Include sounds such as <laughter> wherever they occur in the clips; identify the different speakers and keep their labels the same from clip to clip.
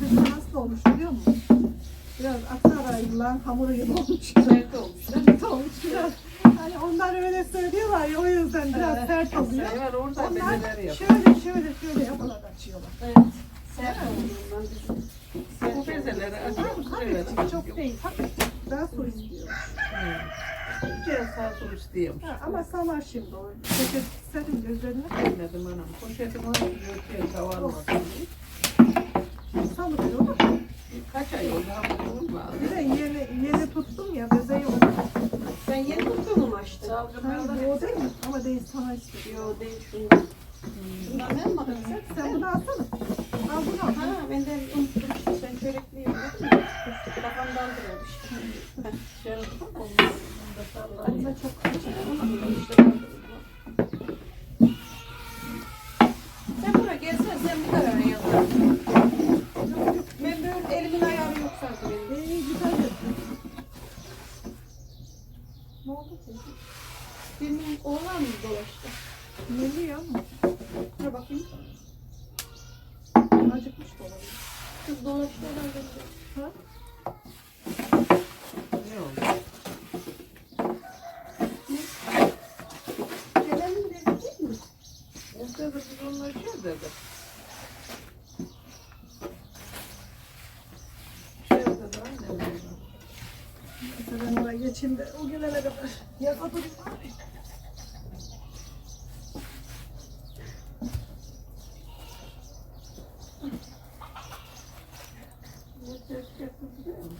Speaker 1: domatesler nasıl olmuş biliyor musun? Biraz Aksaraylılar hamuru gibi olmuş.
Speaker 2: Sert olmuş.
Speaker 1: Sert olmuş biraz. Hani onlar öyle söylüyorlar ya o yüzden biraz
Speaker 2: Evet.
Speaker 1: sert oluyor.
Speaker 2: Sever orada
Speaker 1: Onlar şöyle şöyle şöyle yaparak açıyorlar.
Speaker 2: Evet. Sert olduğundan bizim. Bu bezeleri açıyoruz. Evet.
Speaker 1: Tabii çok değil. Tabii daha su istiyor.
Speaker 2: Biraz sağ sol istiyormuş.
Speaker 1: Ha, ama salar şimdi o. Ceket serin üzerine
Speaker 2: Bilmedim anam. Poşetimi örtüyor kavarmasın diye.
Speaker 1: Salıyor mu?
Speaker 2: Kaç ay oldu hamurum var.
Speaker 1: Bir de yeni, yeni tuttum ya bezeyi onu.
Speaker 3: Sen yeni tuttun mu açtın?
Speaker 1: Ha, bu o değil mi? Ama değil sana istiyor.
Speaker 3: Yo değil şundan. Şundan ben mi aldım sen?
Speaker 1: Bunu alsana. Al bunu al.
Speaker 3: Ha ben de unuttum işte sen mi? Kafamdan duruyordu işte.
Speaker 2: Şey yaptım, olmaz. Bunda sallar
Speaker 1: Bunda
Speaker 2: ya.
Speaker 1: çok acı.
Speaker 3: Sen buraya gelsen sen bir karara yazarsın. Ben böyle elimin ayarı yok sanki benim.
Speaker 1: İyi güzel yaptın.
Speaker 3: Ne oldu ki? Benim oğlan mı dolaştı?
Speaker 1: Geliyor ama
Speaker 3: Dur bakayım.
Speaker 1: acıkmış da olabilir.
Speaker 3: Kız dolaştı herhalde.
Speaker 1: Ha?
Speaker 2: Ne oldu?
Speaker 3: Gelelim dedi değil mi?
Speaker 2: Orada da biz onunla şey dedik. Şey dedi annem dedi.
Speaker 1: Mesela ben oraya geçeyim de o gelene kadar. Yaka durayım abi.
Speaker 2: Ne ses getirdi biliyor musun?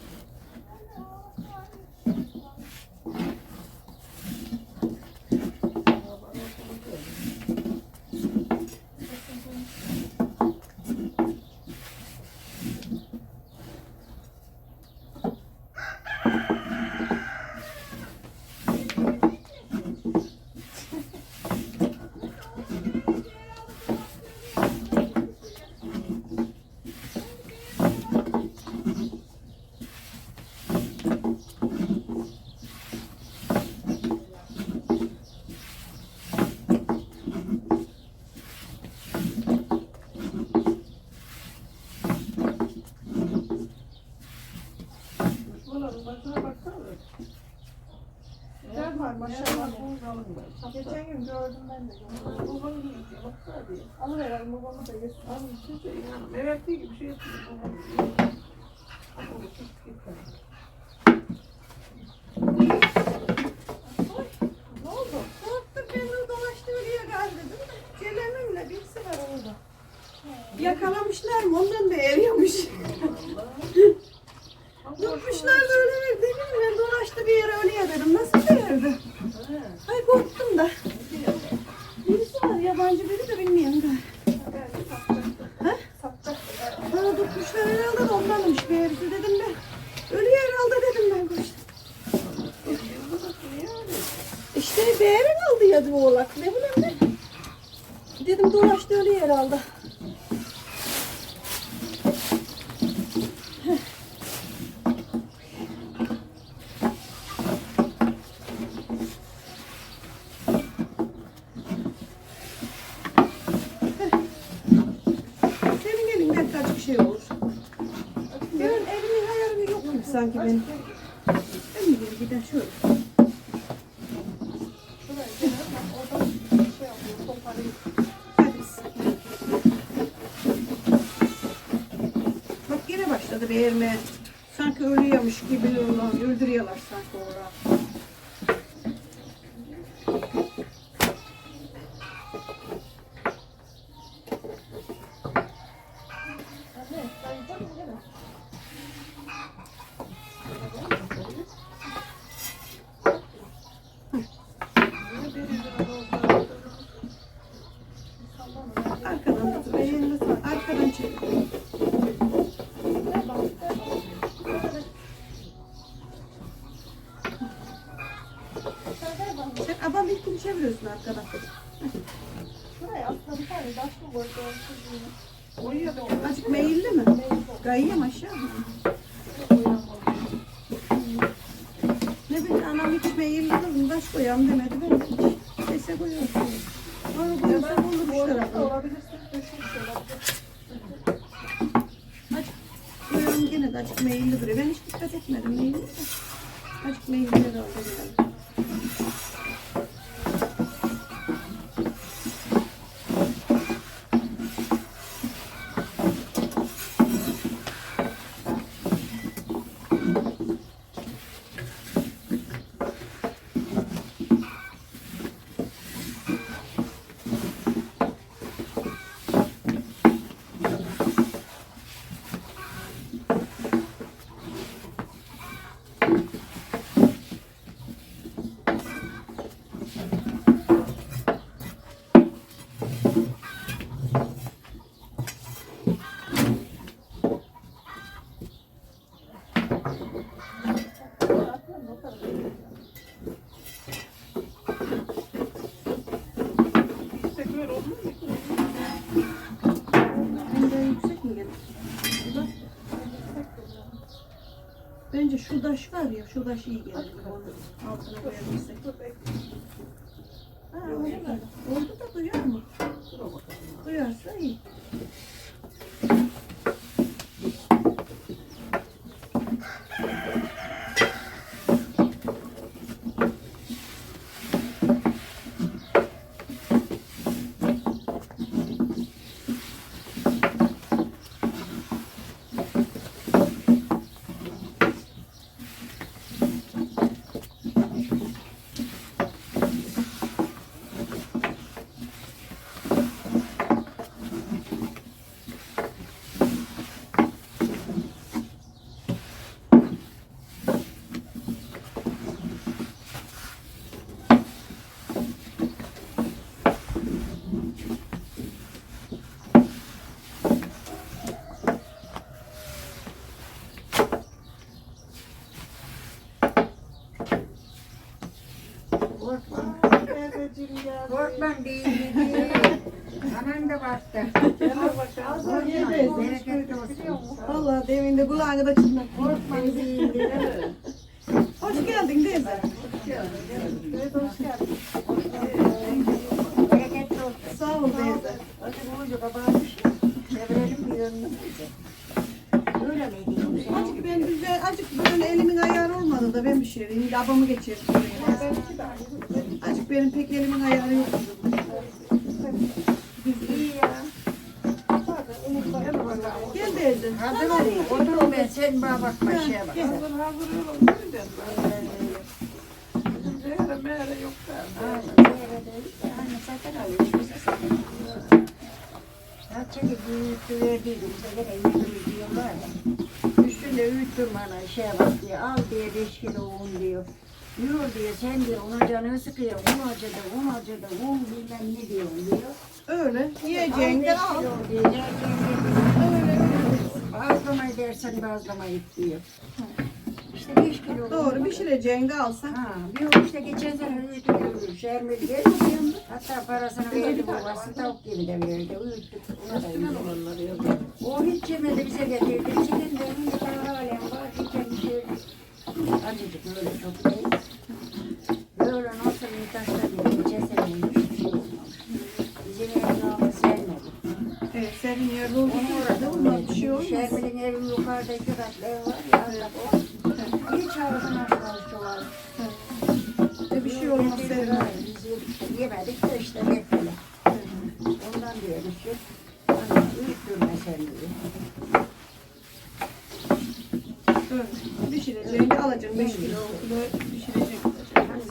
Speaker 2: Bunların başına baksana.
Speaker 1: Güzel var maşallah.
Speaker 2: Geçen
Speaker 1: gün gördüm ben de.
Speaker 2: babam değil, baksana diye.
Speaker 1: Alıverelim babamı da geç.
Speaker 2: Abi siz de inanın. Evet değil bir şey yapıyor. babam diyor. Ama bu kız gitmedi.
Speaker 1: Bir.
Speaker 3: Yakalamışlar mı? Ondan da eriyormuş. Tutmuşlar da öyle bir dedim ben dolaştı bir yere öyle ya dedim. Nasıl bir yerde? Ay korktum da. Birisi var yabancı biri de bilmiyorum da. Ha? Bana tutmuşlar herhalde de ondanmış bir herisi dedim ben. Ölü herhalde dedim ben koştum. İşte bir herhalde ya bu oğlak ne bileyim ne. Dedim dolaştı ölü herhalde. Senin elin belki acı bir şey olur. Ben elimin ayarı yok gibi sanki. Ben mi geri giden şöyle. Bak yine başladı beğenmeye. Sanki ölüyormuş gibi öldürüyorlar sanki orada. Arkadan tut. Elini sağ. Arkadan çek. Sen abam ilk arkadan.
Speaker 1: Şuraya aslında bir tane taş mı koydu?
Speaker 2: Oraya da
Speaker 3: Azıcık meyilli mi? Kayıyor mu aşağı mı? Ne bileyim anam hiç meyilli kızım taş koyalım demedi. Ben hiç neyse koyuyorum. Onu koyuyorsa olur işte.
Speaker 1: Olabilirsin. Düşmüş olabilir.
Speaker 3: Hadi. gene de açık meyilli duruyor. Ben hiç dikkat etmedim meyilli de. Açık meyilli de oldu şu taş iyi. Onu altına koyabilirsek. Ha,
Speaker 2: Thank
Speaker 3: you. Benim pek elimin ayarı yok.
Speaker 2: Gel
Speaker 3: teyze.
Speaker 4: Hazır ol. Oturun ben sen bana bakma şeye bak.
Speaker 2: Ben.
Speaker 4: Üstünde üyüttüm bana şeye bak diye. Al diye beş kilo un diyor. Diyor diyor sen diyor onun canını sıkıyor. Un acıdı, un acıdı, un bilmem ne diyor diyor.
Speaker 3: Öyle. Yiyeceğinden al.
Speaker 4: Diyor, diyor.
Speaker 3: Öyle öyle.
Speaker 4: Bazlamayı dersen bazlamayı diyor. İşte beş kilo.
Speaker 3: Doğru pişireceğini de alsan.
Speaker 4: Ha, bir o işte geçen sene uyuttuk, şermeli geldi. Hatta parasını verdi babası, tavuk gibi de verdi, uyuttuk. Ona da
Speaker 2: yazıyor.
Speaker 4: O hiç yemedi bize getirdi. Sizin de halen var, diken şey. Acıcık öyle çok değil. Böyle nasıl bir taşla diye geçen sene hiçbir şey olmamış. Bizim evin ağabey sevmedi.
Speaker 3: Evet senin yerde olduğu
Speaker 4: Onu
Speaker 3: yerde
Speaker 4: orada
Speaker 3: bundan bir şey olmaz.
Speaker 4: Şermin'in evi yukarıda iki katlı ev var ya. Allah o. Hiç ağzını açmamış çoğaldı.
Speaker 3: E, bir şey olmaz senin.
Speaker 4: Biz yemedik de işte böyle. Ondan diyoruz ki, hani uyutturma sen diyor.
Speaker 3: Öyle. Pişireceğini de alacaksın. 5 kilo kilo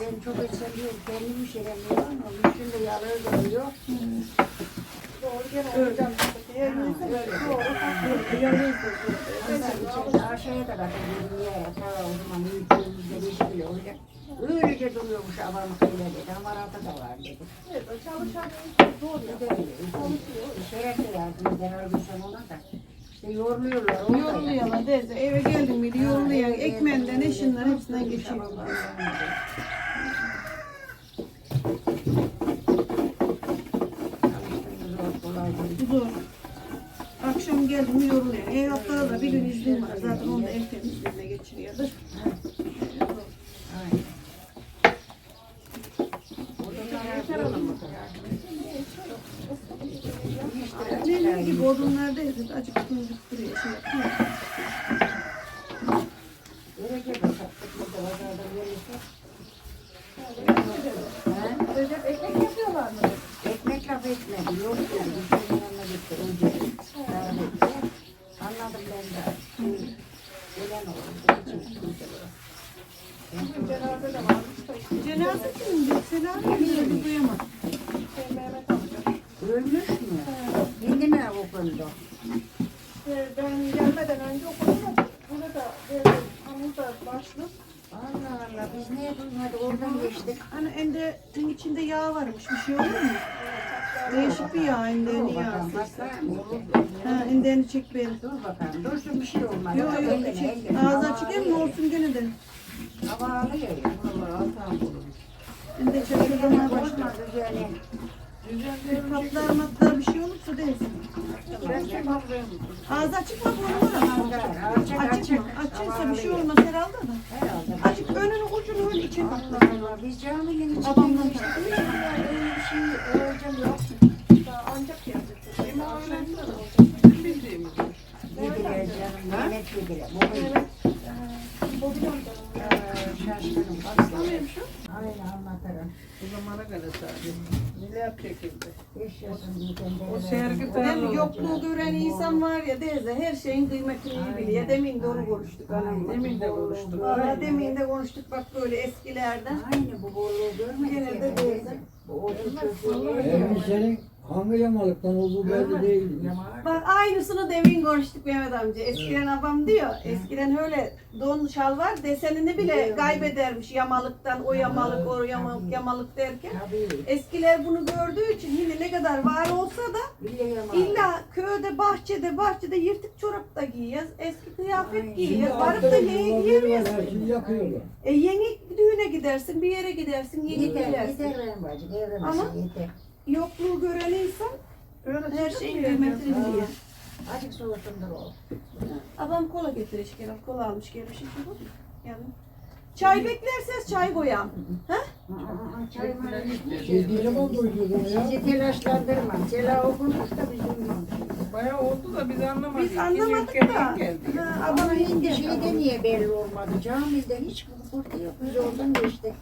Speaker 4: ben çok et seviyorum, kendim pişiremiyorum ama.
Speaker 2: Doğru gene
Speaker 3: Öyle.
Speaker 2: olacağım. Yerinize böyle doğru.
Speaker 4: Ondan içinde aşağıya da katılıyorum yere. Ta o zaman uyuttuğumuzda beş kilo olacak. Öylece duruyormuş avam kıyla dedi, amaratı da var dedi.
Speaker 2: Evet, çalışan doğru.
Speaker 4: De çalışıyor. Şeye de yardım eder, halbuki ona da. İşte yoruluyorlar. ya.
Speaker 3: Yoruluyorlar teyze. Eve geldin mi yoruluyor. Ekmeğinden, eşinden hepsinden geçiyor. Zor. Akşam geldim yoruluyor. Ev haftada da bir gün iznim var. Zaten onu da ev temizliğine geçiriyordur. Ne gibi odunlar değil. Acık tuncuk duruyor. Şey yapıyor.
Speaker 4: Recep sattık. Biz de pazarda verirsek. Ha?
Speaker 1: Recep ekmek yapıyorlar mı?
Speaker 4: Ekmek laf etmedi. Yok dedi. Bizim yanına gitti. Önce davetti. Anladım ben de. Şey, Ölen oldu. Hiç kimse
Speaker 1: Bugün cenaze de varmış da işte
Speaker 3: Cenaze kimdi? Selam mı? Duyamadım.
Speaker 1: şey Mehmet amca.
Speaker 4: Ölmüş mü? Yeni
Speaker 1: Ee, Ben gelmeden önce okudum da burada da böyle hamurda başlık.
Speaker 4: Allah Allah biz niye duymadık oradan geçtik.
Speaker 3: Hani endenin içinde yağ varmış. Bir şey olur mu? Değişik bir yağ
Speaker 4: hasta mı?
Speaker 3: Ha endeni çek beni.
Speaker 4: Dur bakalım dursun bir şey olmaz.
Speaker 3: Yok yok çek. Ağzı
Speaker 4: Hava
Speaker 3: açık hem olsun gene de.
Speaker 4: Hava alıyor ya.
Speaker 2: Vallahi altan bulur.
Speaker 3: Ende
Speaker 4: Eline
Speaker 3: çekilmeye başlar. Kaplar matlar bir şey olursa değilsin. Ağzı açık mı bunu var
Speaker 4: Açık
Speaker 3: Açık mı? Açıksa bir şey olmaz herhalde da.
Speaker 4: Herhalde.
Speaker 3: Açık önünü ucunu öyle içine bak.
Speaker 4: Allah Allah biz caminin içinde
Speaker 3: Babamdan
Speaker 4: işte öyle bir şey öğreneceğim yok.
Speaker 1: Daha ancak gelecek.
Speaker 2: Benim de olacak. Bildiğimiz.
Speaker 4: Yediler canım, yemek yediler. Bu böyle
Speaker 1: Bobby amcanın.
Speaker 4: eee, şaşkınım.
Speaker 1: Tanıyorum şu.
Speaker 4: Aynen anlatırım.
Speaker 2: Bu zamana göre tabii. Çekildi.
Speaker 4: Yaşındayken
Speaker 2: O sergi
Speaker 3: mi? Yokluğu gören insan var ya teyze her şeyin kıymetini iyi biliyor. Demin de onu konuştuk anamla.
Speaker 2: Demin de konuştuk.
Speaker 3: Valla demin de konuştuk bak böyle eskilerden.
Speaker 4: Aynı bu bolluğu görmedik.
Speaker 3: Gene de
Speaker 4: de. Bu otu çocuğu
Speaker 5: Hem
Speaker 4: yedim.
Speaker 5: senin hangi yamalıktan olduğu belli değil.
Speaker 3: Bak aynısını demin konuştuk Mehmet amca. Eskiden abam diyor. Eskiden öyle don şal var desenini bile kaybedermiş yamalıktan. O yamalık o yamalık yamalık derken.
Speaker 4: Tabii.
Speaker 3: Eskiler bunu gördüğü için yine ne kadar var olsa da illa köyde bahçede bahçede yırtık çorap da giyiyoruz. Eski kıyafet giyiyoruz. Varıp da yeni
Speaker 5: yapıyorlar.
Speaker 3: E yeni düğüne gidersin, bir yere gidersin, yeni
Speaker 4: Yeter,
Speaker 3: giyersin.
Speaker 4: yeter. Evremesin
Speaker 3: Ama-
Speaker 4: yeter.
Speaker 3: Yokluğu gören insan
Speaker 1: Böyle
Speaker 3: her şeyin kıymetini biliyor.
Speaker 4: Azıcık soğusundur o.
Speaker 3: Adam kola getiriş gelen, kola almış gelmiş iki bu. Yani çay beklerseniz çay koyam.
Speaker 4: Mı?
Speaker 5: Siz ne zaman duydunuz ya?
Speaker 4: Sizi telaşlandırma. Sela okumuş da biz duymamışız.
Speaker 2: Bayağı oldu da biz anlamadık.
Speaker 3: Biz anlamadık da. Ha,
Speaker 4: Ama
Speaker 3: adam
Speaker 4: hindi şeyde niye belli olmadı? Camide hiç kurtu yok. Biz oradan geçtik.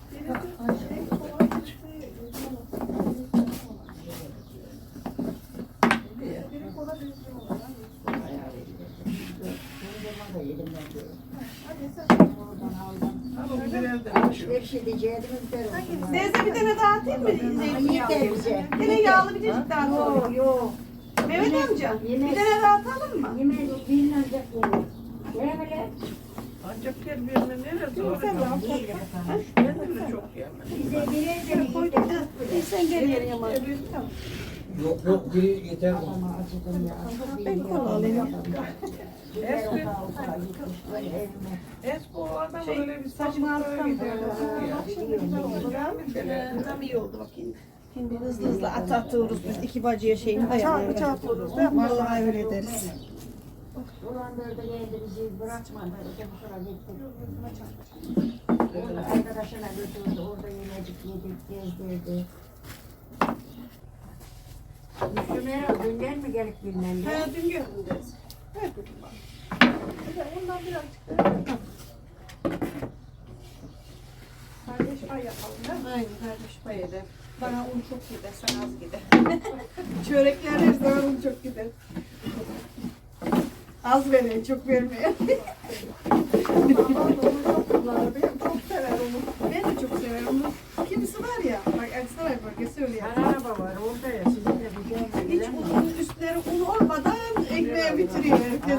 Speaker 4: Dondurma da yedim ben diyorum. Oradan aldım.
Speaker 2: Ama güzel evde açıyor.
Speaker 4: Alışveriş edeceğimiz.
Speaker 3: Teyze bir tane daha atayım mı?
Speaker 4: Yeter bize.
Speaker 3: Yine yağlı bir cacık daha
Speaker 4: Yok
Speaker 3: koyayım.
Speaker 4: yok.
Speaker 3: Mehmet amca
Speaker 4: Yine-
Speaker 3: bir tane daha atalım mı?
Speaker 4: Yemek bilinecek olur. Böyle.
Speaker 2: Ancak birine neresi
Speaker 3: Yok, sen
Speaker 4: de bakalım.
Speaker 2: Ben de çok yemem.
Speaker 4: Bize birer de.
Speaker 3: Ha, Sen gel yerine yaman.
Speaker 5: Yok yok biri yeter.
Speaker 3: Ben kola alayım.
Speaker 4: Böyle evime.
Speaker 2: Eski o adam
Speaker 3: Şey,
Speaker 2: öyle bir saçma.
Speaker 3: Ee, Tam iyi oldu bakayım. Şimdi hızlı hızlı at atıyoruz biz iki bacıya şeyini ayarlıyoruz. Çarpı çarpıyoruz değil mi? Vallahi öyle ederiz.
Speaker 4: Bu sıra gittik. Orada arkadaşına götürdü. Orada yemecik yedik, gezdirdi. Erol dünden mi gelip bilmem?
Speaker 3: Ha dün gördüm bak.
Speaker 1: Bir de ondan birazcık da yapalım. Kardeş ay yapalım değil mi?
Speaker 3: Aynen kardeş payı da. Bana un çok gider, sen az gider. Çörekler her zaman un çok gider. Az verin, çok vermeyin.
Speaker 1: Ama onu çok kullanır. Benim çok sever onu.
Speaker 3: ben de çok severim onu. Kimisi var ya, bak Aksaray bölgesi öyle yapıyor.
Speaker 4: Her araba var orada ya. Sizin de bir şey
Speaker 3: Hiç unun üstleri un olmadan ekmeğe bitiriyor herkes.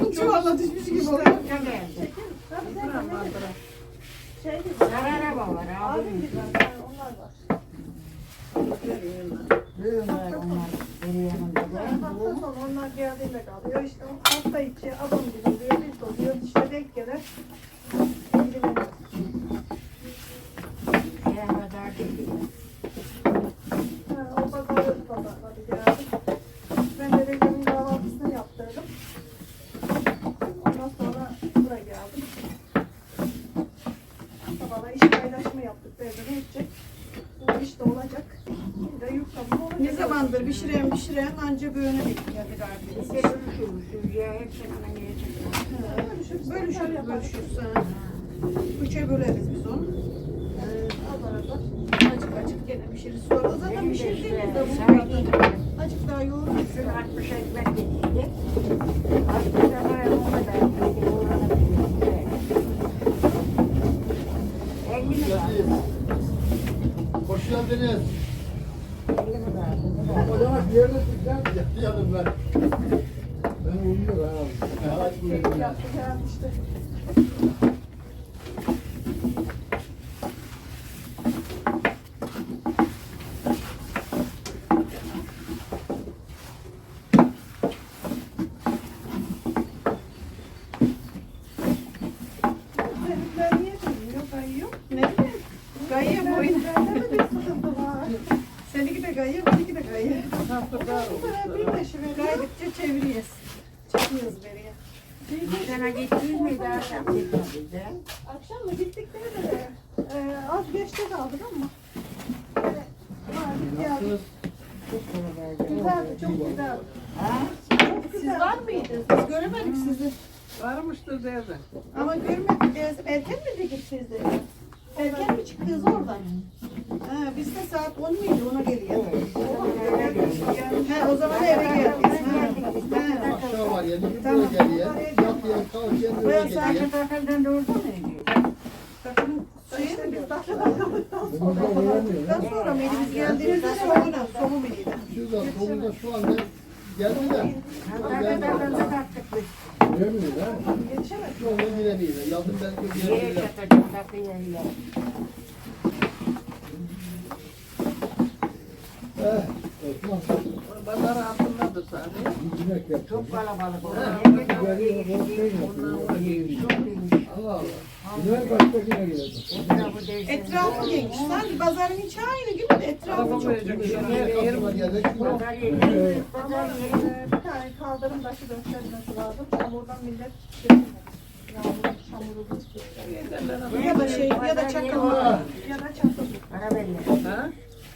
Speaker 3: Biz çuvala düşmüş gibi oluyor.
Speaker 4: araba var abi.
Speaker 1: Abim onlar var.
Speaker 4: Onlar.
Speaker 1: Geldiğinde kalıyor. İşte hafta içi adam gibi oluyor. Biz oluyor. İşte denk gelir. İlgileniyor.
Speaker 4: Eren kadar değil.
Speaker 1: Ha, o pazarları pazarladı geldi. Ben de Recep'in kahvaltısını yaptırdım. Ondan sonra buraya geldim. Sabahla iş paylaşımı yaptık. Böyle ne edecek? Bu iş de olacak. Bir de yufkamız olacak.
Speaker 3: Ne zamandır pişiren pişiren anca böyle bekliyor bir
Speaker 4: Biz
Speaker 3: artık.
Speaker 4: bölüşürüz. Ya hepsini hemen yiyecek.
Speaker 3: Bölüşürüz, bölüşürüz. Üçe böleriz biz onu. Az arada acık acık gene pişiririz. Sonra zaten
Speaker 4: Benim de
Speaker 3: pişirdiğimizde
Speaker 4: işte
Speaker 3: bu
Speaker 4: sardin
Speaker 3: kadar. Acık daha yoğururuz.
Speaker 4: Şunu 60 ekmek yediydik. 60 liraya o kadar yedi. Oranı bilmiyorum. 50 mi kaldı?
Speaker 6: Hoş geldiniz.
Speaker 4: 50 mi kaldı?
Speaker 5: O zaman bir yerde tutacağım.
Speaker 6: Yatıyordum ben.
Speaker 5: Ben uyuyor abi.
Speaker 6: Ya, aç buyurun ya.
Speaker 1: Yaptı gelmişti.
Speaker 3: Seninkiler niye bilmiyor? Kayıyor. Ne bileyim. Kayıyor boyun.
Speaker 1: Bende mi bir sıkıntı var?
Speaker 3: Seninki de kayıyor, benimki de kayıyor.
Speaker 1: Ben bir beşi veriyorum.
Speaker 3: Kaydıkça çeviriyoruz. Çekiyoruz beriye.
Speaker 4: Bir sene gittiniz miydi akşam gitmediydi?
Speaker 1: Akşam mı gittik de de e, kaldık ama. Geldik. Güzeldi, çok.
Speaker 4: Ha?
Speaker 1: Çok
Speaker 3: Siz var mıydınız? Biz göremedik sizi.
Speaker 2: Varmıştır derdi.
Speaker 3: Ama görmedik. Ee, Erken mi dedik siz de? Erken mi çıktınız oradan? Ha, biz de saat 10 muydu ona geliyor. Ha, o zaman eve geldik. Ha, ha.
Speaker 6: Aşağı var ya. Bir buraya geliyor.
Speaker 3: Buraya sakin
Speaker 6: geliyor.
Speaker 4: Takıldan mıydı?
Speaker 3: Takım şey mi?
Speaker 1: Biz dakika kaldıktan sonra
Speaker 3: mı? Biz geldiğimizde soğuna, soğuk muydu?
Speaker 6: Şurada solunda şu anda geldi de.
Speaker 4: Takıldan da taktık biz.
Speaker 5: Uyamıyor ha.
Speaker 1: yetişemedik.
Speaker 6: Şu anda giremiyor. Yazın belki girebilir.
Speaker 5: Eh, Osman.
Speaker 2: Pazar altındadır sadece.
Speaker 4: Çok kalabalık
Speaker 5: şey.
Speaker 4: Çok iyiymiş.
Speaker 6: Allah Allah.
Speaker 5: Güzel gelecek.
Speaker 4: Etrafı
Speaker 3: geniş. Sanki pazarın içi aynı gibi de etrafı çok.
Speaker 4: Pazar yeri. Pazar yeri.
Speaker 1: Ee, bir tane kaldırım taşı döşenmesi lazım. Çamurdan millet geçemedi. Yağmur, çamuru
Speaker 3: ya da şey ya da çakıl.
Speaker 1: Ya da çatı.
Speaker 4: Karabeller.
Speaker 2: Ha?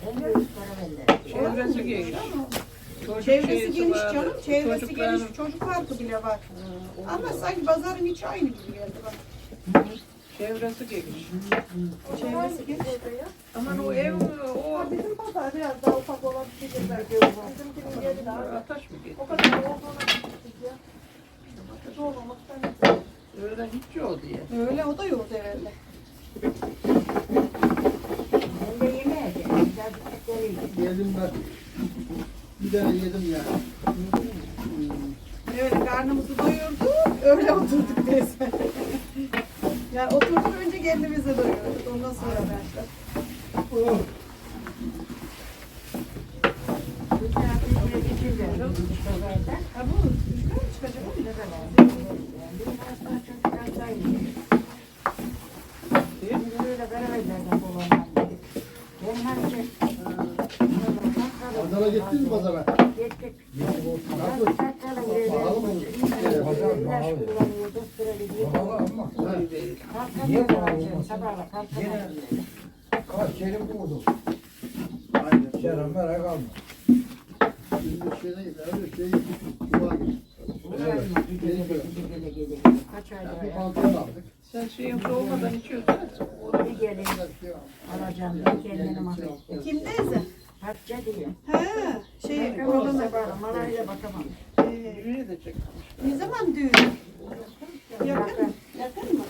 Speaker 4: En büyük karabeller.
Speaker 2: Çevresi geniş.
Speaker 3: Çevresi geniş canım. Çevresi geniş. Çocuk parkı bile var. Ama sanki pazarın içi aynı gibi geldi.
Speaker 2: Çevresi geniş.
Speaker 3: Çevresi geniş.
Speaker 2: Aman o ev o
Speaker 1: bizim pazar biraz daha ufak olabilir belki. Bizimkinin yeri daha.
Speaker 2: ataş mı gitti?
Speaker 1: O kadar olduğuna gittik ya. Kötü olmamaktan.
Speaker 2: Öyle hiç yok diye.
Speaker 3: Öyle o da yok herhalde.
Speaker 4: Ben de yemeğe geldim. Bir.
Speaker 6: Yedim ben. Bir tane yedim. Hmm.
Speaker 3: Öyle karnımızı doyurdu. Öyle oturduk resmen. <laughs> yani oturduk önce kendimize doyurduk. Ondan sonra başladık.
Speaker 6: Oh.
Speaker 3: Ha bu üstüne mi çıkacak?
Speaker 4: Ne kadar? Bir hasta çocuklar sayıyor. Şimdi böyle karavellerden dolanmam dedik. Ben hani
Speaker 6: Pazara gittin mi pazara?
Speaker 4: Gittik.
Speaker 6: Nasıl? Pahalı mı?
Speaker 5: Niye pahalı olmasın?
Speaker 4: Sabahla kalkamadım.
Speaker 5: Kaç yerim buldum.
Speaker 6: Aynen.
Speaker 5: Sen merak alma.
Speaker 6: Şimdi şeyde öyle şey yuva gibi.
Speaker 4: Kaç
Speaker 6: Bir
Speaker 4: ayda
Speaker 6: pantolon aldık.
Speaker 2: Sen şeyin soğumadan içiyorsun.
Speaker 4: bir gelin alacağım diye kendini mahvettim.
Speaker 3: Kimdeyse?
Speaker 4: Hatice diyor.
Speaker 3: Ha, şey
Speaker 4: Oğlum
Speaker 3: oğlum.
Speaker 4: sabahla malayla bakamam.
Speaker 3: Ee,
Speaker 2: Düğüne de
Speaker 3: ne zaman düğün? Yakın. Yakın mı?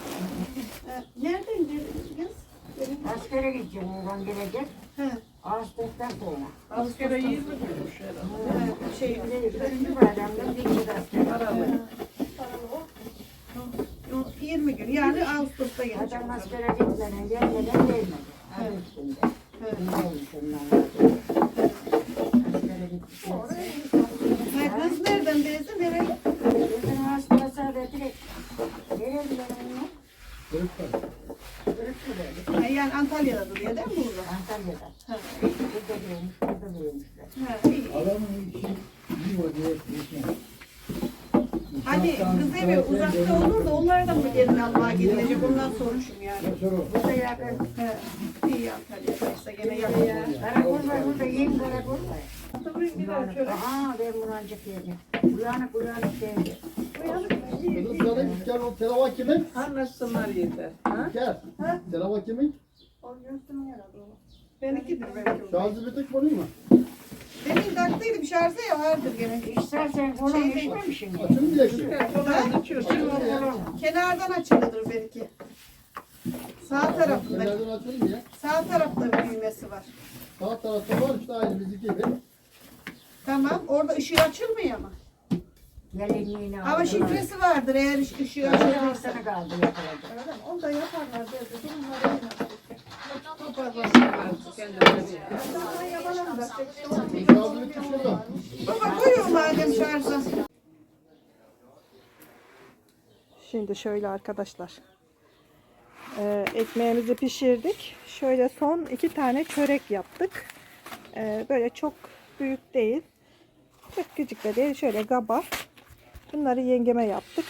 Speaker 3: Ha, nereden geldiniz? Benim.
Speaker 4: Askere gideceğim oğlan gelecek.
Speaker 3: Ha,
Speaker 4: Ağustos'tan sonra.
Speaker 2: Askere 20 bulmuş herhalde.
Speaker 3: ha, şey.
Speaker 4: Şimdi bayramda bir kere asker.
Speaker 2: Paralı.
Speaker 3: o 20 gün yani Ağustos'ta gelecek.
Speaker 4: Adam askere gitmeden gelmeden gelmedi. Adı üstünde.
Speaker 3: Ha.
Speaker 4: Bilmiyorum şundan. Askere gittik.
Speaker 3: Ha, kız nereden teyze? Nereli?
Speaker 4: Bizim hastaya sadece direkt. Verelim ben onu.
Speaker 5: Kırıklar.
Speaker 4: Kırık mı dedi?
Speaker 3: Ha, yani Antalya'da duruyor değil mi burada?
Speaker 4: Antalya'da.
Speaker 3: Ha,
Speaker 4: Burada değilmiş, burada
Speaker 3: iyi.
Speaker 5: Adamın işi iyi vaziyet geçmiyor.
Speaker 3: Hani kız evi uzakta olur da onlardan mı gelin almaya gidilecek ondan sormuşum yani.
Speaker 4: Burada yakın.
Speaker 3: He, iyi Antalya'daysa gene yakın ya.
Speaker 4: Karakol var burada, yeni karakol var.
Speaker 1: Bir.
Speaker 4: Aa ben bunu ancak yedim. Uyanık uyanık geldi.
Speaker 6: Kızım sana gel o telava kimin?
Speaker 2: Anlaşsınlar yeter. Ha?
Speaker 6: Gel. Telava kimin?
Speaker 1: O yaradı o. Benimkidir belki.
Speaker 6: Şarjı bir tek bunun mu?
Speaker 1: Demin taktıydı bir şarjı ya vardır gene.
Speaker 4: İstersen onu
Speaker 1: Şey-
Speaker 4: içmemişsin.
Speaker 6: Açın diye ki.
Speaker 2: Gel kolay içiyorsun.
Speaker 1: Kenardan açılıdır belki. Sağ tarafında.
Speaker 6: Kenardan açın diye.
Speaker 1: Sağ tarafta bir düğmesi var.
Speaker 6: Sağ tarafta var işte aynı bizdeki gibi.
Speaker 1: Tamam. Orada ışığı açılmıyor ama.
Speaker 4: Gelinliğini
Speaker 1: Ama
Speaker 4: aldılar.
Speaker 1: şifresi vardır eğer ış- ışığı açılırsa.
Speaker 4: kaldı yapılacak.
Speaker 1: Öyle mi? Onu da yaparlar dedi. Bunları yine. Şimdi şöyle arkadaşlar. Ee, ekmeğimizi pişirdik. Şöyle son iki tane çörek yaptık. Ee, böyle çok büyük değil. Çok küçük de değil. Şöyle gaba. Bunları yengeme yaptık.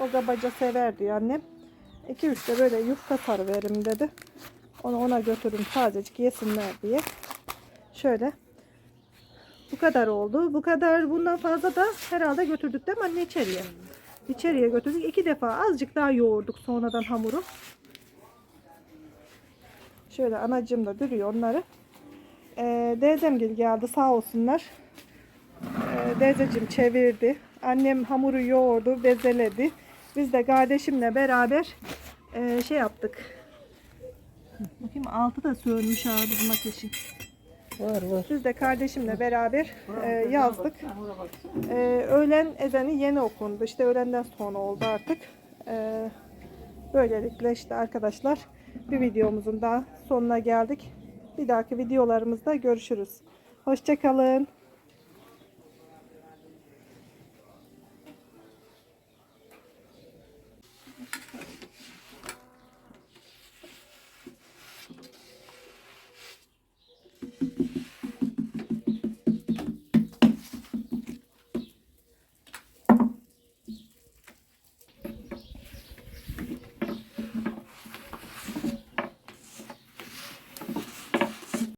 Speaker 1: O gabaca sever diyor annem. 2-3 de böyle yufka sarı verim dedi. Onu ona götürün tazecik yesinler diye. Şöyle. Bu kadar oldu. Bu kadar bundan fazla da herhalde götürdük değil mi anne içeriye? İçeriye götürdük. iki defa azıcık daha yoğurduk sonradan hamuru. Şöyle anacığım da duruyor onları. Ee, Deyzemgil geldi sağ olsunlar. Ee, Deyzeciğim çevirdi. Annem hamuru yoğurdu, bezeledi. Biz de kardeşimle beraber ee, şey yaptık. Bakayım altı da sönmüş abi bizim ateşin.
Speaker 2: Var var.
Speaker 1: Biz de kardeşimle beraber e, yazdık. E, öğlen ezanı yeni okundu. İşte öğlenden sonra oldu artık. E, böylelikle işte arkadaşlar bir videomuzun daha sonuna geldik. Bir dahaki videolarımızda görüşürüz. Hoşçakalın.